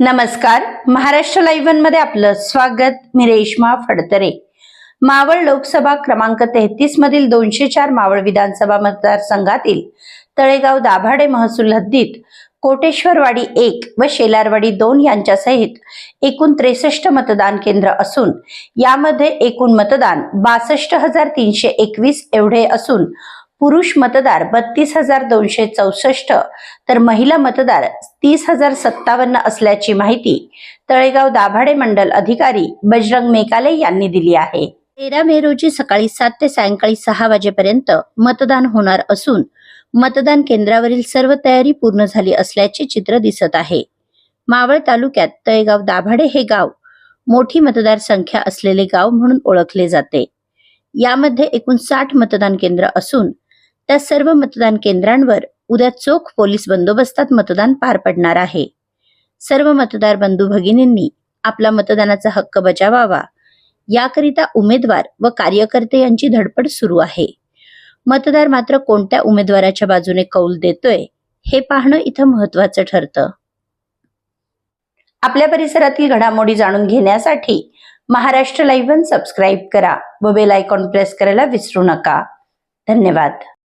नमस्कार. महाराष्ट्र लाईव्हमध्ये आपलं स्वागत. मी रेश्मा फडतरे. मावळ लोकसभा क्रमांक तेहतीस मधील दोनशे चार मावळ विधानसभा मतदारसंघातील तळेगाव दाभाडे महसूल हद्दीत कोटेश्वरवाडी एक व शेलारवाडी दोन यांच्यासहित एकूण त्रेसष्ट मतदान केंद्र असून यामध्ये एकूण मतदान बासष्ट हजार तीनशे एकवीस एवढे असून पुरुष मतदार बत्तीस हजार दोनशे चौसष्ट तर महिला मतदार तीस हजार सत्तावन्न असल्याची माहिती तळेगाव दाभाडे मंडल अधिकारी बजरंग मेकाले यांनी दिली आहे. तेरा मे रोजी सकाळी सात ते सायंकाळी सहा वाजेपर्यंत मतदान होणार असून मतदान केंद्रावरील सर्व तयारी पूर्ण झाली असल्याचे चित्र दिसत आहे. मावळ तालुक्यात तळेगाव दाभाडे हे गाव मोठी मतदार संख्या असलेले गाव म्हणून ओळखले जाते. यामध्ये एकूण साठ मतदान केंद्र असून त्या सर्व मतदान केंद्रांवर उद्या चोख पोलीस बंदोबस्तात मतदान पार पडणार आहे. सर्व मतदार बंधू भगिनींनी आपला मतदानाचा हक्क बजावावा. याकरिता उमेदवार व कार्यकर्ते यांची धडपड सुरू आहे. मतदार मात्र कोणत्या उमेदवाराच्या बाजूने कौल देतोय हे पाहणं इथं महत्वाचं ठरतं. आपल्या परिसरातील घडामोडी जाणून घेण्यासाठी महाराष्ट्र लाईव्ह सबस्क्राईब करा व बेल आयकॉन प्रेस करायला विसरू नका. धन्यवाद.